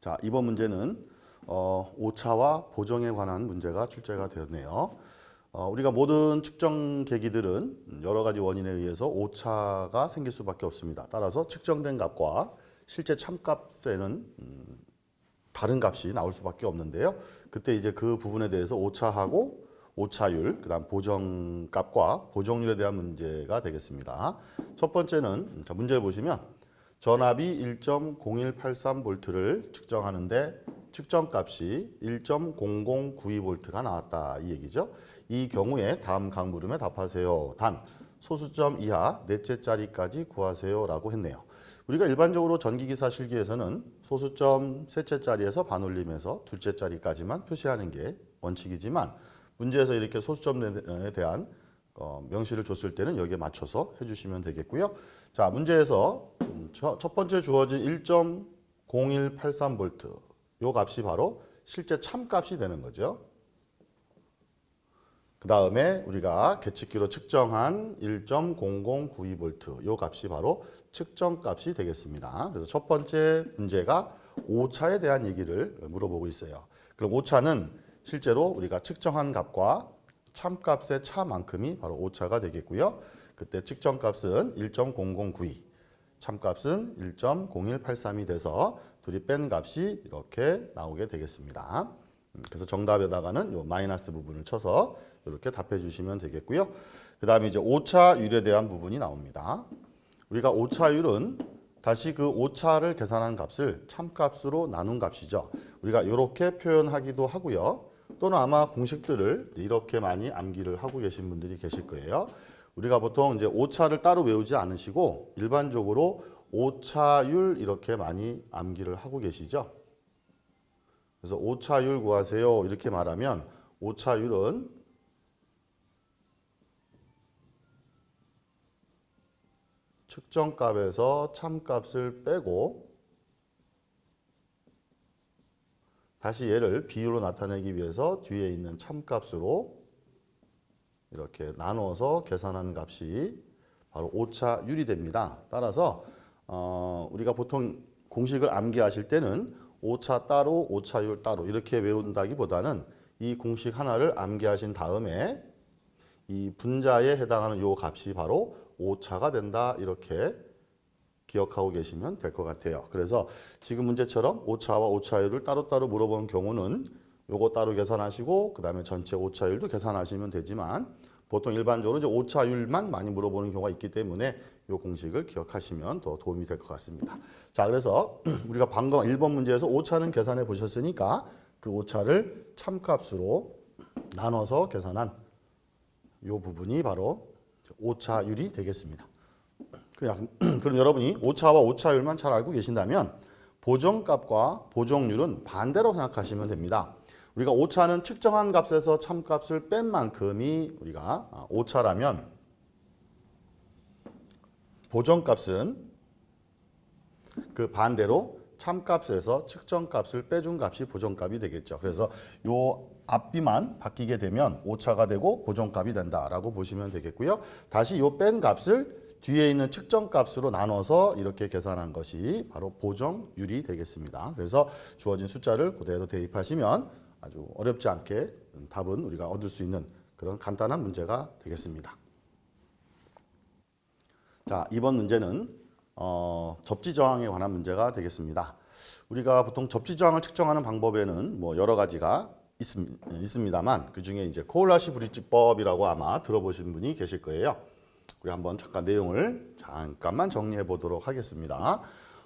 자, 이번 문제는 어, 오차와 보정에 관한 문제가 출제가 되었네요. 어, 우리가 모든 측정 계기들은 여러 가지 원인에 의해서 오차가 생길 수밖에 없습니다. 따라서 측정된 값과 실제 참값에는 음, 다른 값이 나올 수밖에 없는데요. 그때 이제 그 부분에 대해서 오차하고 오차율, 그다음 보정값과 보정률에 대한 문제가 되겠습니다. 첫 번째는 자, 문제를 보시면 전압이 1.0183V를 측정하는데 측정값이 1.0092V가 나왔다 이 얘기죠. 이 경우에 다음 각 물음에 답하세요. 단 소수점 이하 넷째 자리까지 구하세요 라고 했네요. 우리가 일반적으로 전기기사 실기에서는 소수점 셋째 자리에서 반올림해서 둘째 자리까지만 표시하는 게 원칙이지만 문제에서 이렇게 소수점에 대한 어, 명시를 줬을 때는 여기에 맞춰서 해주시면 되겠고요. 자 문제에서 음, 첫첫 번째 주어진 1.0183V 요 값이 바로 실제 참값이 되는 거죠. 그 다음에 우리가 계측기로 측정한 1.0092V 요 값이 바로 측정값이 되겠습니다. 그래서 첫 번째 문제가 오차에 대한 얘기를 물어보고 있어요. 그럼 오차는 실제로 우리가 측정한 값과 참값의 차만큼이 바로 오차가 되겠고요. 그때 측정값은 1.0092, 참값은 1.0183이 돼서 둘이 뺀 값이 이렇게 나오게 되겠습니다. 음, 그래서 정답에다가는 요 마이너스 부분을 쳐서 이렇게 답해 주시면 되겠고요. 그 다음에 이제 오차율에 대한 부분이 나옵니다. 우리가 오차율은 다시 그 오차를 계산한 값을 참값으로 나눈 값이죠. 우리가 이렇게 표현하기도 하고요. 또는 아마 공식들을 이렇게 많이 암기를 하고 계신 분들이 계실 거예요. 우리가 보통 이제 오차를 따로 외우지 않으시고 일반적으로 오차율 이렇게 많이 암기를 하고 계시죠. 그래서 오차율 구하세요 이렇게 말하면 오차율은 측정값에서 참값을 빼고 다시 얘를 비율로 나타내기 위해서 뒤에 있는 참값으로 이렇게 나누어서 계산한 값이 바로 오차율이 됩니다. 따라서 어, 우리가 보통 공식을 암기하실 때는 오차 따로 오차율 따로 이렇게 외운다기보다는 이 공식 하나를 암기하신 다음에 이 분자에 해당하는 요 값이 바로 오차가 된다 이렇게 기억하고 계시면 될 것 같아요. 그래서 지금 문제처럼 오차와 오차율을 따로따로 물어본 경우는 요거 따로 계산하시고 그다음에 전체 오차율도 계산하시면 되지만 보통 일반적으로 이제 오차율만 많이 물어보는 경우가 있기 때문에 요 공식을 기억하시면 더 도움이 될 것 같습니다. 자, 그래서 우리가 방금 1번 문제에서 오차는 계산해 보셨으니까 그 오차를 참값으로 나눠서 계산한 요 부분이 바로 오차율이 되겠습니다. 그냥 그럼 여러분이 오차와 오차율만 잘 알고 계신다면 보정값과 보정률은 반대로 생각하시면 됩니다. 우리가 오차는 측정한 값에서 참값을 뺀 만큼이 우리가 아, 오차라면 보정값은 그 반대로 참값에서 측정값을 빼준 값이 보정값이 되겠죠. 그래서 요 앞비만 바뀌게 되면 오차가 되고 보정값이 된다라고 보시면 되겠고요. 다시 요 뺀 값을 뒤에 있는 측정값으로 나눠서 이렇게 계산한 것이 바로 보정율이 되겠습니다. 그래서 주어진 숫자를 그대로 대입하시면 아주 어렵지 않게 답은 우리가 얻을 수 있는 그런 간단한 문제가 되겠습니다. 자, 이번 문제는 어, 접지 저항에 관한 문제가 되겠습니다. 우리가 보통 접지 저항을 측정하는 방법에는 뭐 여러 가지가 있습, 있습니다만 그 중에 이제 코올라시 브릿지법이라고 아마 들어보신 분이 계실 거예요. 우리 한번 잠깐 내용을 잠깐만 정리해 보도록 하겠습니다.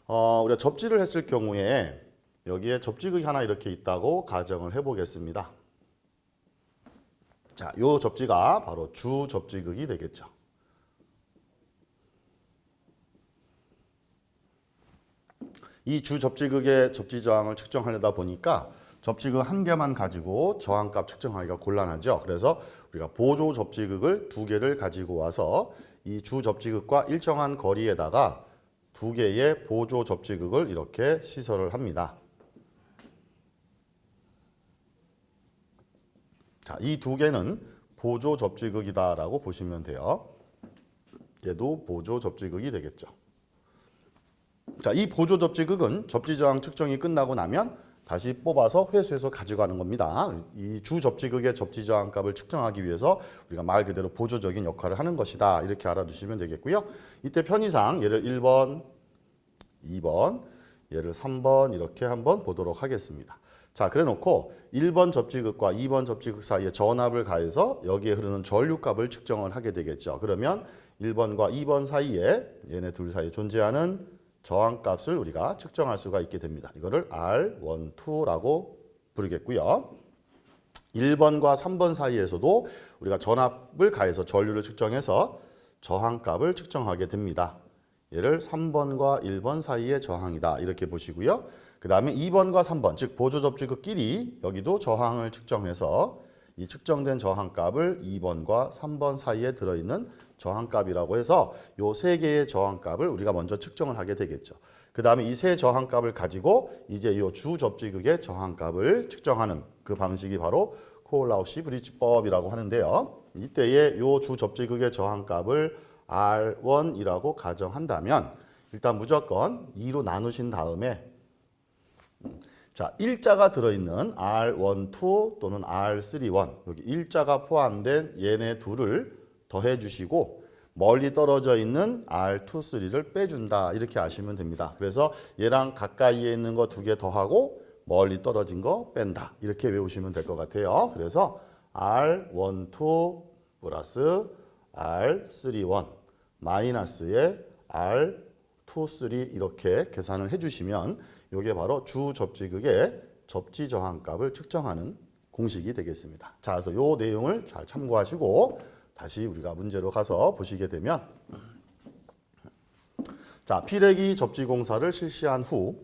어, 우리가 접지를 했을 경우에 여기에 접지극이 하나 이렇게 있다고 가정을 해 보겠습니다. 자, 요 접지가 바로 주 접지극이 되겠죠. 이 주 접지극의 접지 저항을 측정하려다 보니까 접지극 한 개만 가지고 저항값 측정하기가 곤란하죠. 그래서 우리가 보조 접지극을 두 개를 가지고 와서 이 주 접지극과 일정한 거리에다가 두 개의 보조 접지극을 이렇게 시설을 합니다. 자, 이 두 개는 보조 접지극이다라고 보시면 돼요. 얘도 보조 접지극이 되겠죠. 자, 이 보조 접지극은 접지 저항 측정이 끝나고 나면 다시 뽑아서 회수해서 가져가는 겁니다. 이 주 접지극의 접지 저항 값을 측정하기 위해서 우리가 말 그대로 보조적인 역할을 하는 것이다. 이렇게 알아두시면 되겠고요. 이때 편의상 예를 1번, 2번, 얘를 3번 이렇게 한번 보도록 하겠습니다. 자, 그래 놓고 1번 접지극과 2번 접지극 사이에 전압을 가해서 여기에 흐르는 전류값을 측정을 하게 되겠죠. 그러면 1번과 2번 사이에 얘네 둘 사이에 존재하는 저항값을 우리가 측정할 수가 있게 됩니다. 이거를 R12라고 2라고 부르겠고요. 1번과 3번 사이에서도 우리가 전압을 가해서 전류를 측정해서 저항값을 측정하게 됩니다. 얘를 3번과 1번 사이의 저항이다. 이렇게 보시고요. 그 다음에 2번과 3번, 즉 보조 접지극끼리 여기도 저항을 측정해서 이 측정된 저항값을 2번과 3번 사이에 들어있는 저항값이라고 해서 요 세 개의 저항값을 우리가 먼저 측정을 하게 되겠죠. 그 다음에 이 세 저항값을 가지고 이제 요 주 접지극의 저항값을 측정하는 그 방식이 바로 코올라우시 브리지법이라고 하는데요. 이때의 요 주 접지극의 저항값을 R1이라고 가정한다면 일단 무조건 2로 나누신 다음에 자, 일자가 들어있는 R12 또는 R31 여기 일자가 포함된 얘네 둘을 더해 주시고 멀리 떨어져 있는 R23를 빼준다 이렇게 아시면 됩니다. 그래서 얘랑 가까이에 있는 거 두 개 더하고 멀리 떨어진 거 뺀다 이렇게 외우시면 될 것 같아요. 그래서 R12 플러스 R31 마이너스의 R23 이렇게 계산을 해주시면 이게 바로 주 접지극의 접지 저항값을 측정하는 공식이 되겠습니다. 자, 그래서 이 내용을 잘 참고하시고 다시 우리가 문제로 가서 보시게 되면 자, 피레기 접지 공사를 실시한 후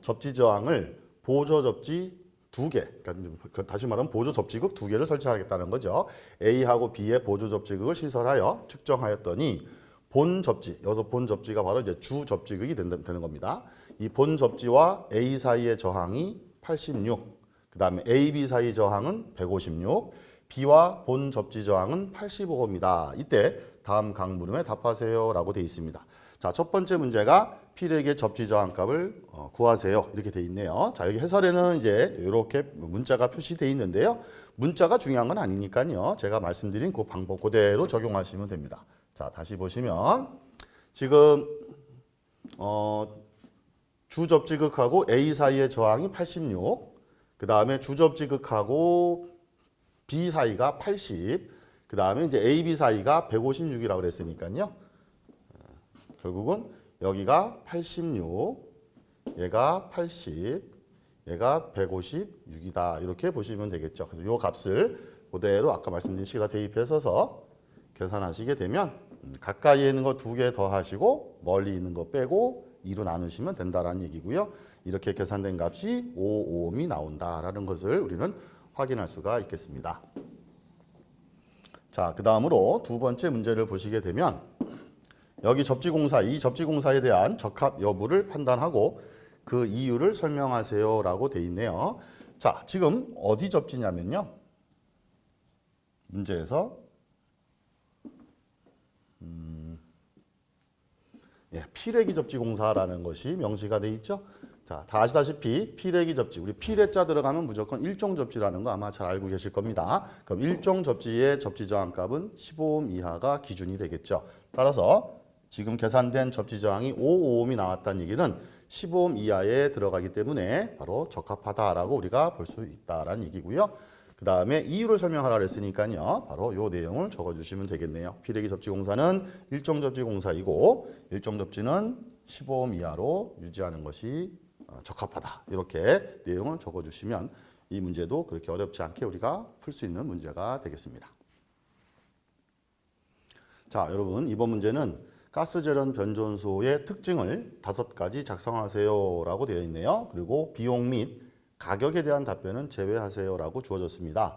접지 저항을 보조 접지 두 개, 그러니까 다시 말하면 보조 접지극 두 개를 설치하겠다는 거죠. A하고 B의 보조 접지극을 시설하여 측정하였더니 본 접지, 여기서 본 접지가 바로 이제 주 접지극이 되는 겁니다. 이 본 접지와 A 사이의 저항이 86, 그 다음에 A, B 사이 저항은 156, B와 본 접지 저항은 85입니다. 이때 다음 강 물음에 답하세요 라고 되어 있습니다. 자, 첫 번째 문제가 필액의 접지 저항값을 어, 구하세요. 이렇게 돼 있네요. 자, 여기 해설에는 이제 이렇게 문자가 표시되어 있는데요. 문자가 중요한 건 아니니까요. 제가 말씀드린 그 방법 그대로 적용하시면 됩니다. 자, 다시 보시면 지금 어, 주접지극하고 A 사이의 저항이 86, 그 다음에 주접지극하고 B 사이가 80, 그 다음에 이제 A, B 사이가 156이라고 그랬으니까요. 결국은 여기가 86, 얘가 80, 얘가 156이다. 이렇게 보시면 되겠죠. 그래서 이 값을 그대로 아까 말씀드린 식에다 대입해서 계산하시게 되면 음, 가까이에 있는 거 두 개 더 하시고 멀리 있는 거 빼고 2로 나누시면 된다라는 얘기고요. 이렇게 계산된 값이 5ohm이 나온다라는 것을 우리는 확인할 수가 있겠습니다. 자, 그 다음으로 두 번째 문제를 보시게 되면 여기 접지공사, 이 접지공사에 대한 적합 여부를 판단하고 그 이유를 설명하세요 라고 돼 있네요. 자, 지금 어디 접지냐면요. 문제에서 음, 예, 피레기 접지 공사라는 것이 명시가 돼 있죠. 자, 다 아시다시피 피레기 접지, 우리 피레자 들어가면 무조건 일종 접지라는 거 아마 잘 알고 계실 겁니다. 그럼 일종 접지의 접지 저항값은 15옴 이하가 기준이 되겠죠. 따라서 지금 계산된 접지 저항이 5ohm이 나왔다는 얘기는 15옴 이하에 들어가기 때문에 바로 적합하다라고 우리가 볼 수 있다라는 얘기고요. 그 다음에 이유를 설명하라 그랬으니까요. 바로 요 내용을 적어주시면 되겠네요. 피대기 접지 공사는 일종 접지 공사이고 일종 접지는 15옴 이하로 유지하는 것이 어, 적합하다. 이렇게 내용을 적어주시면 이 문제도 그렇게 어렵지 않게 우리가 풀 수 있는 문제가 되겠습니다. 자, 여러분 이번 문제는 가스절연 변전소의 특징을 다섯 가지 작성하세요라고 되어 있네요. 그리고 비용 및 가격에 대한 답변은 제외하세요라고 주어졌습니다.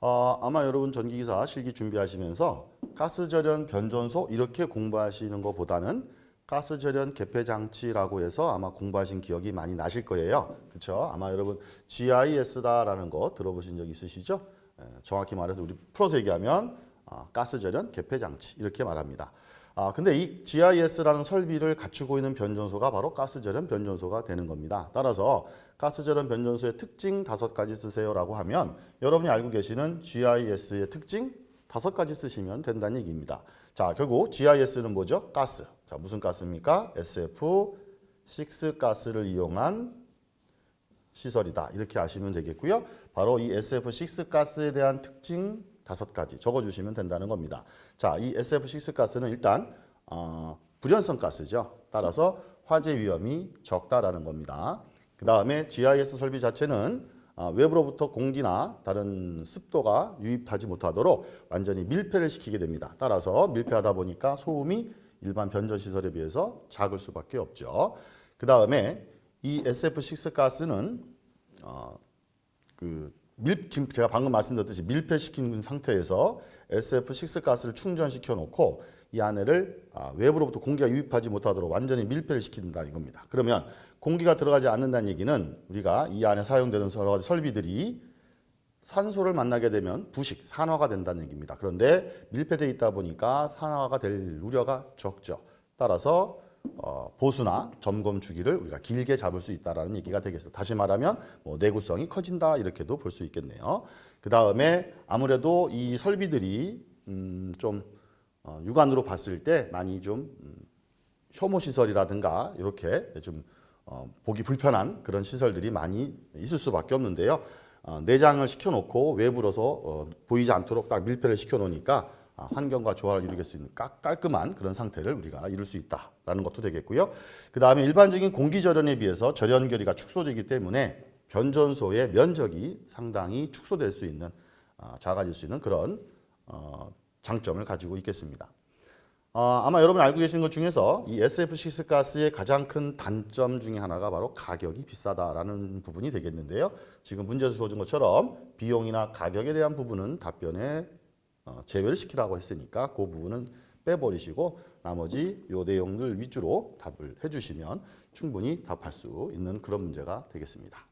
어, 아마 여러분 전기기사 실기 준비하시면서 가스절연 변전소 이렇게 공부하시는 것보다는 가스절연 개폐 장치라고 해서 아마 공부하신 기억이 많이 나실 거예요. 그렇죠? 아마 여러분 GIS다라는 거 들어보신 적 있으시죠? 에, 정확히 말해서 우리 풀어서 얘기하면 아, 가스절연 개폐 장치 이렇게 말합니다. 아, 근데 이 GIS라는 설비를 갖추고 있는 변전소가 바로 가스절연 변전소가 되는 겁니다. 따라서 가스절연 변전소의 특징 다섯 가지 쓰세요라고 하면 여러분이 알고 계시는 GIS의 특징 다섯 가지 쓰시면 된다는 얘기입니다. 자, 결국 GIS는 뭐죠? 가스. 자, 무슨 가스입니까? SF6 가스를 이용한 시설이다. 이렇게 아시면 되겠고요. 바로 이 SF6 가스에 대한 특징 다섯 가지 적어주시면 된다는 겁니다. 자, 이 SF6 가스는 일단 어, 불연성 가스죠. 따라서 화재 위험이 적다라는 겁니다. 그 다음에 GIS 설비 자체는 어, 외부로부터 공기나 다른 습도가 유입하지 못하도록 완전히 밀폐를 시키게 됩니다. 따라서 밀폐하다 보니까 소음이 일반 변전 시설에 비해서 작을 수밖에 없죠. 그 다음에 이 SF6 가스는 어, 그 밀, 지금 제가 방금 말씀드렸듯이 밀폐시킨 상태에서 SF6 가스를 충전시켜 놓고 이 안에를 아, 외부로부터 공기가 유입하지 못하도록 완전히 밀폐를 시킨다 이겁니다. 그러면 공기가 들어가지 않는다는 얘기는 우리가 이 안에 사용되는 여러 가지 설비들이 산소를 만나게 되면 부식, 산화가 된다는 얘기입니다. 그런데 밀폐되어 있다 보니까 산화가 될 우려가 적죠. 따라서 어, 보수나 점검 주기를 우리가 길게 잡을 수 있다라는 얘기가 되겠습니다. 다시 말하면 뭐 내구성이 커진다 이렇게도 볼 수 있겠네요. 그 다음에 아무래도 이 설비들이 음, 좀 어, 육안으로 봤을 때 많이 좀 음, 혐오 시설이라든가 이렇게 좀 어, 보기 불편한 그런 시설들이 많이 있을 수밖에 없는데요. 어, 내장을 시켜놓고 외부로서 어, 보이지 않도록 딱 밀폐를 시켜놓으니까 아, 환경과 조화를 이루게 수 있는 깔- 깔끔한 그런 상태를 우리가 이룰 수 있다라는 것도 되겠고요. 그 다음에 일반적인 공기 절연에 비해서 절연 거리가 축소되기 때문에 변전소의 면적이 상당히 축소될 수 있는 아, 작아질 수 있는 그런 어, 장점을 가지고 있겠습니다. 어, 아마 여러분 알고 계신 것 중에서 이 SF6 가스의 가장 큰 단점 중에 하나가 바로 가격이 비싸다라는 부분이 되겠는데요. 지금 문제에서 주어진 것처럼 비용이나 가격에 대한 부분은 답변에 어, 제외를 시키라고 했으니까 그 부분은 빼버리시고 나머지 요 내용들 위주로 답을 해주시면 충분히 답할 수 있는 그런 문제가 되겠습니다.